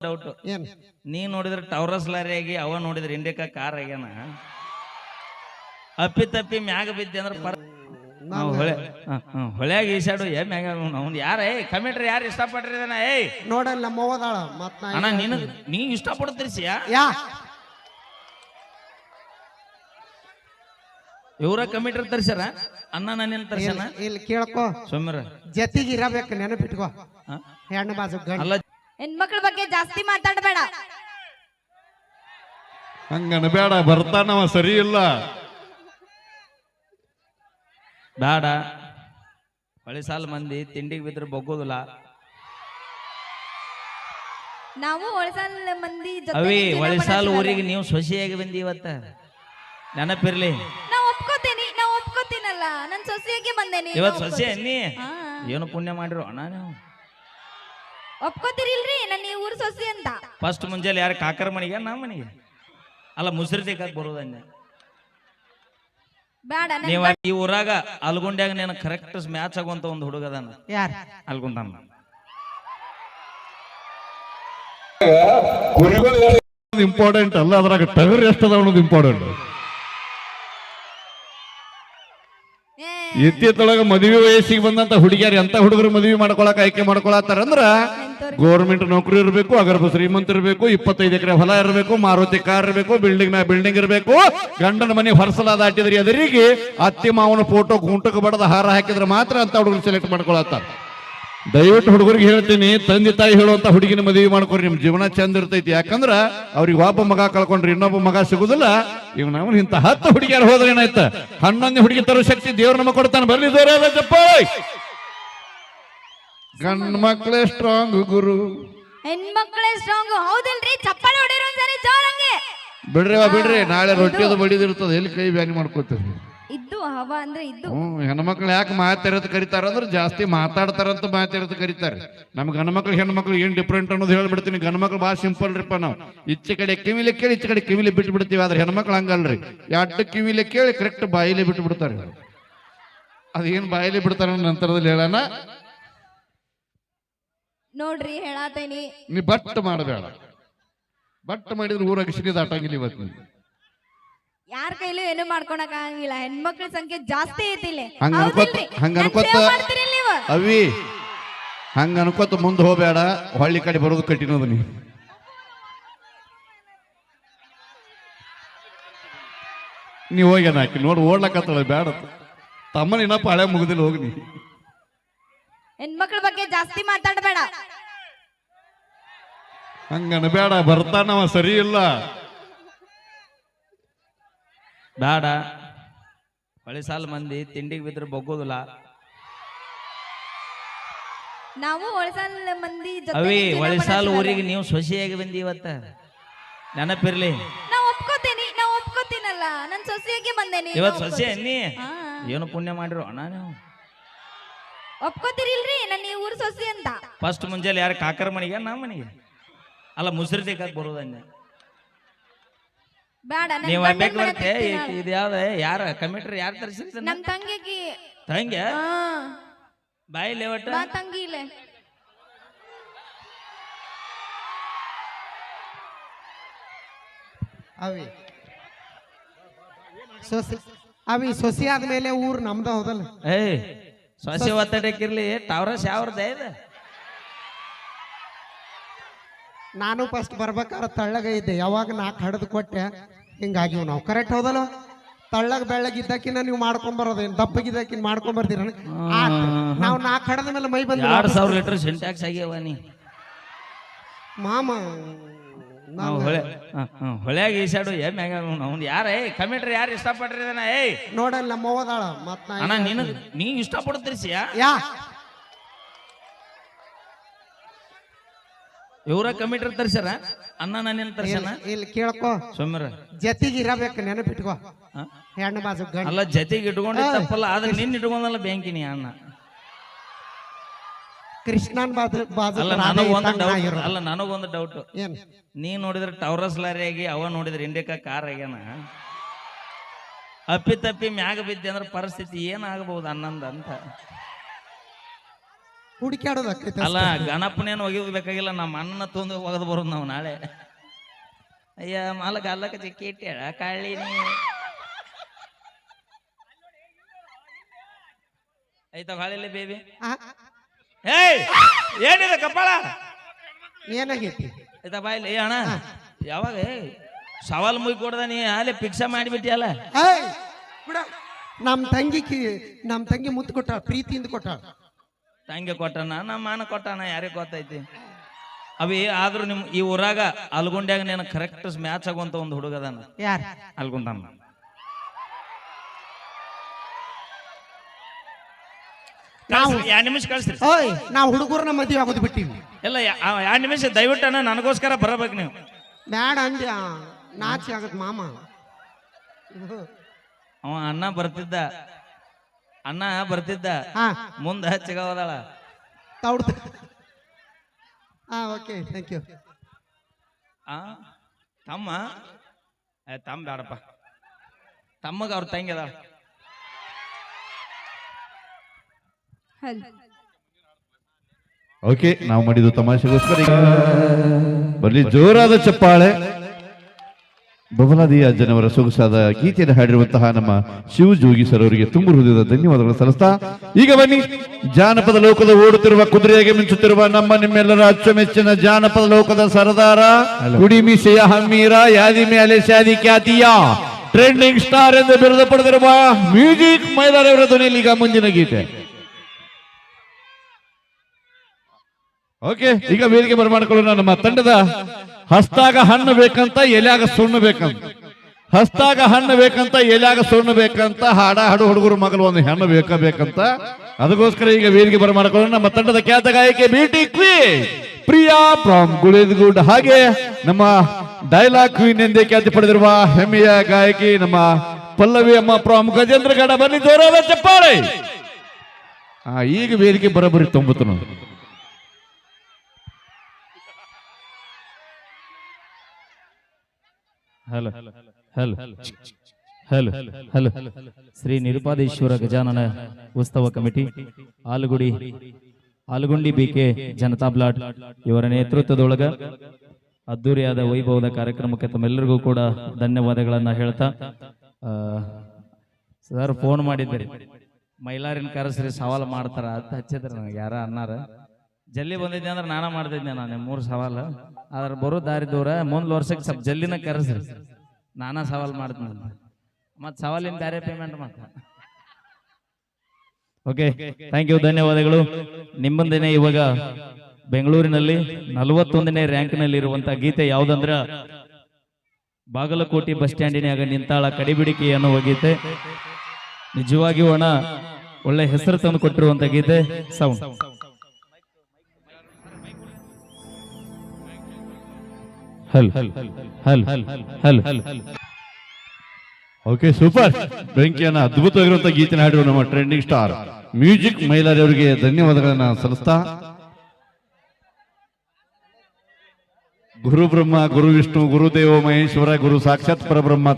Doubt ಏನ್? ನೀ ನೋಡಿದ್ರೆ ಟವರಸ್ ಲಾರಿ ಆಗಿ ಅವ ನೋಡಿದ್ರೆ ಇಂಡಿಕಾ ಕಾರ್ ಆಗ್ಯಾನ? ಅಪ್ಪಿ ತಪ್ಪಿ ಮ್ಯಾಗ ಬಿದ್ದೆ ಅಂದ್ರೆ ಪರ ನಾವು ಹೊಳೆ ಹೊಳ್ಯಾಗ ಈಸಾಡು ಏ ಮ್ಯಾಗ ಅವ್ನು ಯಾರ? ಏ ಕಮಿಟ್ರಿ ಯಾರು ಇಷ್ಟಪಟ್ರಿ ಇದನ್ನ ಏಯ್! ನೋಡಲ್ಲ ನಮ್ಮ ಅಣ್ಣ ನೀನು ನೀ ಇಷ್ಟಪಡ್ತಿರ್ಸಿಯಾ? ಯಾ? ಇವ್ರ ಕಮಿಟ್ರ್ ತರ್ಸ್ಯಾರ? ಅಣ್ಣ ನಾನೇನ್ ತರ್ಸ್ಯಾನ? ಇಲ್ಲಿ ಕೇಳ್ಕೊ. ಸುಮ್ಮರ ಜತಿಗೆ ಇರಬೇಕು ನೆನಪಿಟ್ಕೋ? ಹೆಣ್ಣು ಬಾಜು ಗಂಡ. ಅಲ್ಲ ಹೆಣ್ಮಕ್ಳ ಬಗ್ಗೆ ಜಾಸ್ತಿ ಮಾತಾಡಬೇಡ. ಹಂಗನಬೇಡ ಬರ್ತಾನವ ಸರಿ ಇಲ್ಲ. ಬೇಡ. ಹೊಳೆ ಸಾಲ ಮಂದಿ ತಿಂಡಿಗೆ ಬಿದ್ರೆ ಬಗ್ಗೋದಿಲ್ಲ. ನಾವು ಒಳಸಾಲ ಮಂದಿ ಜೊತೆ ಅವಿ ಜೀವನ ಹೊಳಿಸಾಲ ಮಾಡಕ್ಕಿರಲ್ಲ. ಊರಿಗೆ ನೀವು ಸೊಸೆಯಾಗಿ ಬಂದಿ ಇವತ್ತ? ನೆನಪಿರ್ಲಿ. ನಾ ಒಪ್ಕೋತೀನಿ ನಾ ಒಪ್ಕೋತೀನಲ್ಲ. ನನ್ ಸೊಸೆಯಾಗೆ ಬಂದೇನಿ ಇವತ್ ಸೊಸೆ ನೀ ಹಾ. ಏನು ಪುಣ್ಯ ಮಾಡಿರೋ ಅಣ್ಣ ನೀವು? ಒಪ್ಕೋತೀರಿಲ್ರಿ? ನನ್ನ ಈ ಊರು ಸೊಸಿ ಅಂತ. ಫಸ್ಟ್ ಮುಂಜಾನೆ ಯಾರು ಕಾಕರ ಮನೆಗೆ ನಮ್ಮ ಮನೆಗೆ? ಅಲ್ಲ ಮುಸ್ರಿ ತೆಗಕ್ ಬರೋದನ್ನ ಬೇಡ ನನ್ ನೀವ ಈ ಊರಾಗ ಅಲ್ಗುಂಡ್ಯಾಗ ನೀನು ಕರೆಕ್ಟ್ ಮ್ಯಾಚ್ ಆಗುವಂತ ಒಂದು ಹುಡುಗದಾನ ಯಾರ? ಅಲ್ಗುಂದಾನ ಇಂಪಾರ್ಟೆಂಟ್ ಅಲ್ಲ ಅದ್ರಾಗ ಟಗರ್ ಎಷ್ಟದ ಅನ್ನೋದು ಇಂಪಾರ್ಟೆಂಟ್ ಏ, ಇತ್ತಿತ್ತೊಳಗ ಮದುವೆ ವಯಸ್ಸಿಗೆ ಬಂದಂತ ಹುಡುಗಿಯರು ಎಂತ ಹುಡುಗರು ಮದುವೆ ಮಾಡ್ಕೊಳಕ್ ಆಯ್ಕೆ ಮಾಡ್ಕೊಳತ್ತಾರ ಅಂದ್ರ ಗೌರ್ಮೆಂಟ್ ನೌಕರಿ ಇರಬೇಕು, ಅಗರ್ಭ ಶ್ರೀಮಂತ ಇರಬೇಕು, ಇಪ್ಪತ್ತೈದು ಎಕರೆ ಹೊಲ ಇರಬೇಕು, ಮಾರುತಿ ಕಾರ್ ಇರಬೇಕು ಬಿಲ್ಡಿಂಗ್ ಮ್ಯಾಗ ಬಿಲ್ಡಿಂಗ್ ಇರಬೇಕು. ಗಂಡನ ಮನೆ ಹೊರಸಲ ದಾಟಿದ್ರಿ ಎದುರಿಗೆ, ಅತ್ತಿ ಮಾವನ ಫೋಟೋ ಗುಂಟಕ್ಕೆ ಬಡದ ಹಾರ ಹಾಕಿದ್ರೆ ಮಾತ್ರ ಅಂತ ಹುಡುಗರು ಸೆಲೆಕ್ಟ್ ಮಾಡ್ಕೊಳತ್ತಾರ. ದಯವಿಟ್ಟು ಹುಡುಗರಿಗೆ ಹೇಳ್ತೀನಿ, ತಂದೆ ತಾಯಿ ಹೇಳುವಂತ ಹುಡುಗಿನ ಮದುವೆ ಮಾಡ್ಕೊರಿ, ನಿಮ್ ಜೀವನ ಚಂದ ಇರ್ತೈತಿ. ಯಾಕಂದ್ರ ಅವ್ರಿಗೆ ಒಬ್ಬ ಮಗ ಕಳ್ಕೊಂಡ್ರಿ ಇನ್ನೊಬ್ಬ ಮಗ ಸಿಗುದಿಲ್ಲ. ಇವ್ ನಾವು ಇಂತ ಹತ್ತು ಹುಡುಗಿಯರು ಹೋದ್ರೆ ಏನಾಯ್ತ? ಹನ್ನೊಂದು ಹುಡುಗಿ ತರೋ ಶಕ್ತಿ ದೇವ್ರ ನಮ್ಮ ಕೊಡ್ತಾನೆ. ಬರ್ಲಿ ಜಪ್ಪ ಗಂಡ ಮಕ್ಕಳೇ ಸ್ಟ್ರಾಂಗ್ ಗುರು. ಹೆಣ್ಮಕ್ಳೇ ಸ್ಟ್ರಾಂಗ್ ಹೌದಿಲ್ರಿ ಚಪ್ಪಾಳೆ ಹೊಡಿರೋ ಒಂದ್ಸರಿ ಜೋರಂಗೆ ಬಿಡ್ರಿ ಬಿಡ್ರಿ. ನಾಳೆ ರೊಟ್ಟಿ ಅದು ಬಡಿದಿರ್ತದೆ. ಎಲ್ಲಿ ಕೈ ಬ್ಯಾನಿ ಮಾಡ್ಕೋತೀರಿ? ಇದ್ದು ಹವ ಅಂದ್ರೆ ಇದ್ದು. ಹ್ಮ್ ಹೆಣ್ಮಕ್ಳು ಯಾಕೆ ಮಾತಾಡೋದ್ ಕರೀತಾರ? ಅಂದ್ರೆ ಜಾಸ್ತಿ ಮಾತಾಡ್ತಾರಂತ ಮಾತಾಡೋದ್ ಕರೀತಾರೆ. ನಮ್ಗೆ ಗಂಡ್ಮಕ್ಳು ಹೆಣ್ಮಕ್ಳು ಏನ್ ಡಿಫ್ರೆಂಟ್ ಅನ್ನೋದು ಹೇಳ್ಬಿಡ್ತೀನಿ. ಗಂಡ್ಮಕ್ಳು ಭಾಳ ಸಿಂಪಲ್ ರೀಪ್ಪ ನಾವು. ಈಚೆ ಕಡೆ ಕಿವಿಲೆ ಕೇಳಿ ಈಚೆ ಕಡೆ ಕಿವಿಲೆ ಬಿಟ್ಟು ಬಿಡ್ತೀವಿ ಆದ್ರೆ ಹೆಣ್ಮಕ್ಳು ಹಂಗಲ್ರಿ. ಎರಡು ಕಿವಿಲೆ ಕೇಳಿ ಕರೆಕ್ಟ್ ಬಾಯಿಲೆ ಬಿಟ್ಟು ಬಿಡ್ತಾರೆ ಅದೇನ್ ಬಾಯಿಲೆ ಬಿಡ್ತಾರ ಅನ್ನೋ ನಂತರದಲ್ಲಿ ಹೇಳೋಣ. ನೋಡ್ರಿ ಹೇಳಾತೇನಿ. ನೀ ಬಟ್ ಮಾಡಬೇಡ. ಬಟ್ ಮಾಡಿದ್ರೆ ಊರಾಗ ಸಿಗಿ ದಾಟಂಗಿಲ್ಲ ಇವತ್ತು. ಯಾರ ಕೈಲೂ ಏನು ಮಾಡ್ಕೊಳಕ್ ಆಗಂಗಿಲ್ಲ. ಹೆಣ್ಮಕ್ಳ ಸಂಖ್ಯೆ ಜಾಸ್ತಿ ಐತಿ ಇಲ್ಲಿ ಹಂಗ್ ಅನ್ಕೋತ- ಹೌದಿಲ್ರಿ? ಹಂಗ್ ನನ್ ಅನ್ಕೋತ- ಸೇವೆ ಮಾಡ್ತೀರಿಲ್ ನೀವು? ಅವಿ ಹಂಗ ಅನ್ಕೋತ ಮುಂದೆ ಹೋಗ್ಬೇಡ. ಹೊಳ್ಳಿ ಕಡೆ ಬರೋದು ಕಟ್ಟಿನೋದು ನೀ. ನೀ ಹೋಗ್ಯಾನ ಹಾಕಿ ನೋಡಿ ಓಡ್ಲಕತ್ತಳ ಬೇಡ ತಮ್ಮನ ಇನ್ನಪ್ಪ ಹಳೆ ಮುಗಿದಿಲ್ಲ ಹೋಗಿ ನೀ. ಹೆಣ್ಮಕ್ಳ ಬಗ್ಗೆ ಜಾಸ್ತಿ ಮಾತಾಡಬೇಡ. ಹಂಗನಬೇಡ ಬರ್ತಾನವ ಸರಿ ಇಲ್ಲ. ಬೇಡ. ಹೊಳೆ ಸಾಲ ಮಂದಿ ತಿಂಡಿಗೆ ಬಿದ್ರೆ ಬಗ್ಗೋದಿಲ್ಲ. ನಾವು ಒಳಸಾಲ ಮಂದಿ ಜೊತೆ ಅವಿ ಜೀವನ ಹೊಳಿಸಾಲ ಮಾಡಕ್ಕಿರಲ್ಲ. ಊರಿಗೆ ನೀವು ಸೊಸೆಯಾಗಿ ಬಂದಿ ಇವತ್ತ? ನೆನಪಿರ್ಲಿ. ನಾ ಒಪ್ಕೋತೀನಿ ನಾ ಒಪ್ಕೋತೀನಲ್ಲ. ನನ್ ಸೊಸೆಯಾಗಿ ಬಂದೇನಿ ಇವತ್ ಸೊಸೆ ನೀ ಹಾ. ಏನು ಪುಣ್ಯ ಮಾಡಿರೋ ಅಣ್ಣ ನೀವು? ಒಪ್ಕೋತೀರಿಲ್ರಿ? ನನ್ನ ಈ ಊರು ಸೊಸಿ ಅಂತ. ಫಸ್ಟ್ ಮುಂಜಾನೆ ಯಾರು ಕಾಕರ ಮನೆಗೆ ನಮ್ಮ ಮನೆಗೆ? ಅಲ್ಲ ಮುಸ್ರಿ ತೆಗಕ್ ಬರೋದನ್ನ ಬೇಡ ನನ್ ನೀವು ಗಂಡನ್ ಬೇಕು ಮನೆ ಬರ್ತೆ ತಿಂತೀನಿ ಇದು ಯಾವ್ದ ಯಾರ? ಕಮಿಟ್ರಿ ಯಾರು ತರಿಸಿರ್ತಾನ ನಮ್ ತಂಗಿಗೆ ತಂಗ್ಯ? ಹಾ. ಬಾಯಿ ಲೇವಟ ಬಾ ತಂಗಿ ಇಲ್ಲೇ. ಅವಿ. ಸೊಸಿ ಅವಿ ಸೊಸಿ ಆದ್ಮೇಲೆ ಊರ್ ನಮ್ದ ಹೌದಲ್ಲ? ಏಯ್ ಸೊಸೆ ಒತ್ತಡಕ್ಕಿರ್ಲಿ ಟವರಸ್ ಯಾವ್ರದ ಇದ. ನಾನು ಫಸ್ಟ್ ಬರ್ಬೇಕಾದ್ರೆ ತಳ್ಳಗ ಇದ್ದೆ ಯಾವಾಗ ನಾಲ್ಕು ಹಡದು ಕೊಟ್ಟೆ ಹಿಂಗಾಗಿ ನಾವು ಕರೆಕ್ಟ್ ಹೋದಲ್ಲ? ತಳ್ಳಗ ಬೆಳ್ಳಗಿದ್ದಕ್ಕಿನ್ನ ನೀವು ಮಾಡ್ಕೊಂಡ್ ಬರೋದೇನು ದಪ್ಪಗಿದ್ದಕ್ಕಿನ್ ಮಾಡ್ಕೊಂಡ್ ಬರ್ತೀರ? ನಾವು ನಾಲ್ಕು ಹಡದ ಮೇಲೆ ಮೈ ಬಂದ ಎರಡ್ ಸಾವಿರ ಲೀಟರ್ ಸಿಂಟ್ಯಾಕ್ಸ್ ಆಗ್ಯಾವ ನೀ. ಮಾಮ ನಾವು ಹೊಳೆ ಹೊಳ್ಯಾಗ ಈಸಾಡು ಏ ಮ್ಯಾಗ ಅವ್ನು ಯಾರ? ಏಯ್ ಕಮಿಟ್ರಿ ಯಾರು ಇಷ್ಟಪಟ್ರಿ ಇದನ್ನ? ಏಯ್! ನೋಡಲ್ಲ ನಮ್ಮ ನಾ ಅಣ್ಣ ನೀನು ನೀ ಇಷ್ಟಪಡ್ತಿರ್ಸಿಯಾ ಯಾ? ಇವ್ರ ಕಮಿಟ್ರ್ ತರ್ಸ್ಯಾರ? ಅಣ್ಣ ನಾನು ತರ್ಸ್ಯಾನ? ಇಲ್ಲಿ- ಕೇಳ್ಕೊ. ಸೌಮ್ಯರ. ಜತಿಗೆ ಇರಬೇಕು ನೆನಪಿಟ್ಕೋ? ಹೆಣ್ಣು ಬಾಜು ಅಲ್ಲ ಜೊತೆಗೆ ಇಟ್ಕೊಂಡಿ ತಪ್ಪಲ್ಲ ಆದ್ರೆ ನಿನ್ ಇಟ್ಕೊಂಡಲ್ಲ ಬ್ಯಾಂಕಿನಿ ಅಣ್ಣ. ಕೃಷ್ಣನ್ ಬಾಜು ಬಾಜು ಅಲ್ಲ ರಾಧೆ ನನಗೊಂದು ಇದ್ದಂಗ್ ನಾ ಡೌಟ್ ಇರೋದು. ಅಲ್ಲ ನನಗೊಂದು ಡೌಟ್ ಏನ್? ನೀ ನೋಡಿದ್ರೆ ಟವರಸ್ ಲಾರಿ ಆಗಿ ಅವ ನೋಡಿದ್ರೆ ಇಂಡಿಕಾ ಕಾರ್ ಆಗ್ಯಾನ? ಅಪ್ಪಿ ತಪ್ಪಿ ಮ್ಯಾಗ ಬಿದ್ದೆ ಅಂದ್ರೆ ಪರಿಸ್ಥಿತಿ ಏನಾಗಬಹುದು ಅನ್ನಂದ ಅಂತ. ಹುಡುಕ್ಯಾಡೋದಾಕೈತೆ ಅಲ್ಲ ಗಣಪನೇನು ಒಗಿಬೇಕಾಗಿಲ್ಲ ಬೇಕಾಗಿಲ್ಲ ನಮ್ಮ ಅನ್ನ ತೊಂದು ಒಗೆದು ಬರೋದು ನಾವು ನಾಳೆ. ಅಯ್ಯ ಮಾಲಕ ಅಲ್ಲಕ ಚಿಕ್ಕಿ ಇಟ್ಟ್ಯಾಳ ಕಳ್ಳಿನಿ ಆಯ್ತಾ ಹಾಳಿಲ್ಲ ಬೇಬಿ ಆ, ಏಯ್ ಏನಿದೆ ಕಪಾಳ? ಏನಾಗೈತಿ ಆಯ್ತಾ ಬಾಯಿಲಿ ಏ ಅಣ್ಣ ಯಾವಾಗ ಸವಾಲ್ ಮುಗಿ ಕೊಡ್ದ ನೀ ಅಲ್ಲೇ ಪಿಕ್ಸ ಮಾಡಿಬಿಟ್ಟಿಯಲ್ಲ? ಏಯ್ ಬಿಡ. ನಮ್ಮ ತಂಗಿ ಕಿ ನಮ್ಮ ತಂಗಿ ಮುತ್ತು ಕೊಟ್ಟಾಳ ಪ್ರೀತಿಯಿಂದ ಕೊಟ್ಟಾಳ ತಂಗಿ ಕೊಟ್ಟಣ್ಣ ನಮ್ಮ ಮಾನ ಕೊಟ್ಟಣ ಯಾರಿಗೆ ಗೊತ್ತೈತಿ? ಅವಿ ಆದ್ರೂ ನಿಮ್ ಈ ಊರಾಗ ಅಲ್ಗುಂಡ್ಯಾಗ ನೀನು ಕರೆಕ್ಟ್ ಮ್ಯಾಚ್ ಆಗುವಂತ ಒಂದು ಹುಡುಗದಾನ ಯಾರ? ಅಲ್ಗುಂದಮ್ಮ ನಾವು ಎರಡು ನಿಮಿಷ ಕಳಿಸ್ರಿ. ಓಯ್ ನಾವು ಹುಡುಗರನ್ನ ಮದುವೆ ಆಗೋದು ಬಿಟ್ಟಿವಿ. ಇಲ್ಲ ಎರಡು ನಿಮಿಷ ದಯವಿಟ್ಟು ಅಣ್ಣ ನನಗೋಸ್ಕರ ಬರಬೇಕು ನೀವು. ಬ್ಯಾಡ ಅಂದ್ಯ ನಾಚಿ ಆಗತ್ ಮಾಮ. ಅವ ಅಣ್ಣ ಬರ್ತಿದ್ದ. ಅಣ್ಣ ಬರ್ತಿದ್ದ. ಹಾ. ಮುಂದ ಚಿಗವದಾಳ ತೌಡ್ತ. ಹಾ ಓಕೆ ಥ್ಯಾಂಕ್ ಯು ಆ ತಮ್ಮ? ತಮ್ಮ ಬೇಡಪ್ಪ ತಮ್ಮಗ ಅವ್ರ ತಂಗಿ ಅದಾಳ ಹಲ್ ಓಕೆ ನಾವು ಮಾಡಿದ್ದು ತಮಾಷೆಗೋಸ್ಕರ ಈಗ ಬರಲಿ. ಜೋರಾದ ಚಪ್ಪಾಳೆ. ಬಬಲಾದಿ ಅಜ್ಜನವರ ಸೊಗಸಾದ ಗೀತೆಯನ್ನು ಹಾಡಿರುವಂತಹ ನಮ್ಮ ಶಿವ ಜೋಗಿ ಸರ್ ಅವರಿಗೆ ತುಂಬ ಹೃದಯದ ಧನ್ಯವಾದಗಳು. ಸಲ್ಲಿಸ್ತಾ ಈಗ ಬನ್ನಿ. ಜಾನಪದ ಲೋಕದ ಓಡುತ್ತಿರುವ ಕುದುರೆಗೆ ಮಿಂಚುತ್ತಿರುವ ನಮ್ಮ ನಿಮ್ಮೆಲ್ಲರ ಅಚ್ಚುಮೆಚ್ಚಿನ ಜಾನಪದ ಲೋಕದ ಸರದಾರ ಕುಡಿಮಿಸೆಯ ಹಮ್ಮೀರ ಯಾದಿ ಮೇಲೆ ಶಾದಿ ಖ್ಯಾತಿಯ ಟ್ರೆಂಡಿಂಗ್ ಸ್ಟಾರ್ ಎಂದು ಬಿರುದು ಪಡೆದಿರುವ ಮ್ಯೂಸಿಕ್ ಮೈದಾನವರ ಧ್ವನಿಯಲ್ಲಿ ಈಗ ಮುಂದಿನ ಗೀತೆ. ಓಕೆ ಈಗ ವೇದಿಕೆ ಬರಮಾಡಿಕೊಳ್ಳೋಣ. ನಮ್ಮ ತಂಡದ ಹಸ್ತಾಗ ಹಣ್ಣು ಬೇಕಂತ ಎಲ್ಯಾಗ ಸುಣ್ಣು ಬೇಕಂತ. ಹಸ್ತಾಗ ಹಣ್ಣು ಬೇಕಂತ ಎಲ್ಯಾಗ ಸುಣ್ಣು ಬೇಕಂತ. ಹಾಡ, ಹಾಡು, ಹುಡುಗರು ಮಗಲು ಒಂದು ಹೆಣ್ಣು ಬೇಕ ಬೇಕಂತ. ಅದಕ್ಕೋಸ್ಕರ ಈಗ ವೇದಿಕೆ ಬರಮಾಡಿಕೊಳ್ಳೋಣ. ನಮ್ಮ ತಂಡದ ಖ್ಯಾತ ಗಾಯಕಿ ಬಿಟಿ ಕ್ವೀ ಪ್ರಿಯಾ ಫ್ರಾಮ್ ಗುಳಿದಗುಡ್ ಹಾಗೆ ನಮ್ಮ ಡೈಲಾಗ್ ಕ್ವೀನ್ ಎಂದೇ ಖ್ಯಾತಿ ಪಡೆದಿರುವ ಹೆಮ್ಮೆಯ ಗಾಯಕಿ ನಮ್ಮ ಪಲ್ಲವಿ ಅಮ್ಮ ಫ್ರಾಮ್ ಗಜೇಂದ್ರಗಡ ಬನ್ನಿ, ಜೋರಾದ ಚಪ್ಪಾಳೆ. ಈಗ ವೇದಿಕೆ ಬರಬರಿ ತೊಂಬತ್ತು hello. Hello. Hello. Hello. Shri Nirupadeshwara Gajanana ಉತ್ಸವ ಕಮಿಟಿ ಆಲಗುಡಿ ಆಲಗುಂಡಿ ಬಿಕೆ ಜನತಾ ಬ್ಲಾಟ್ ಇವರ ನೇತೃತ್ವದೊಳಗ ಅದ್ದೂರಿಯಾದ ವೈಭವದ ಕಾರ್ಯಕ್ರಮಕ್ಕೆ ತಮ್ಮೆಲ್ಲರಿಗೂ ಕೂಡ ಧನ್ಯವಾದಗಳನ್ನ ಹೇಳ್ತಾ ಆ, ಸರ್ ಫೋನ್ ಮಾಡಿದ್ದೀರಿ ಮೈಲಾರಿನ ಕರೆಸ್ರಿ ಸವಾಲು ಮಾಡ್ತಾರ ಅಂತ ಹಚ್ಚಿದ್ರೆ ನನಗೆ. ಯಾರ ಅನ್ನಾರ? ಜಲ್ದಿ ಬಂದಿದ್ದೆ ಅಂದ್ರೆ ನಾನ ಮಾಡ್ತಿದ್ದೆ ನಾನು ಮೂರು ಸವಾಲು. ಆದ್ರೆ ಬರೋ ದಾರಿ ದೂರ ಮುಂದ್ ವರ್ಷಕ್ಕೆ ಸ್ವಲ್ಪ ಜಲ್ಲಿನ ಕರೆಸ್ರಿ. ನಾನಾ ಸವಾಲು ಮಾಡ್ತೀನಿ ಮತ್ತೆ ಸವಾಲಿನ ಬೇರೆ ಪೇಮೆಂಟ್ ಮತ್ತೆ ಓಕೆ ಥ್ಯಾಂಕ್ ಯು ಧನ್ಯವಾದಗಳು. ನಿಮ್ಮಂದೇನೆ ಇವಾಗ ಬೆಂಗಳೂರಿನಲ್ಲಿ ನಲವತ್ತೊಂದನೇ ರ್ಯಾಂಕ್ನಲ್ಲಿ ಇರುವಂತಹ ಗೀತೆ ಯಾವ್ದಂದ್ರ ಬಾಗಲಕೋಟೆ ಬಸ್ ಸ್ಟ್ಯಾಂಡಿನಾಗ ನಿಂತಾಳ ಕಡಿಬಿಡಿಕೆ ಅನ್ನುವ ಗೀತೆ. ನಿಜವಾಗಿಯೂ ಅಣ್ಣ ಒಳ್ಳೆ ಹೆಸರು ತಂದು ಕೊಟ್ಟಿರುವಂತ ಗೀತೆ ಸೌಂಡ್ ಹಲ್ ಹಲ್ ಹಲ್ ಹಲ್ ಹಲ್ ಓಕೆ ಸೂಪರ್. ಬೆಂಕಿಯನ್ನ ಅದ್ಭುತವಾಗಿರುವಂತಹ ಗೀತೆನ ಹಾಡಿರುವ ನಮ್ಮ ಟ್ರೆಂಡಿಂಗ್ ಸ್ಟಾರ್ ಮ್ಯೂಸಿಕ್ ಮೈಲಾರಿ ಅವರಿಗೆ ಧನ್ಯವಾದಗಳನ್ನ ಸಲ್ಲಿಸ್ತಾ. ಗುರು ಬ್ರಹ್ಮ ಗುರು ವಿಷ್ಣು ಗುರುದೇವ ಮಹೇಶ್ವರ ಗುರು ಸಾಕ್ಷಾತ್ ಪರಬ್ರಹ್ಮ.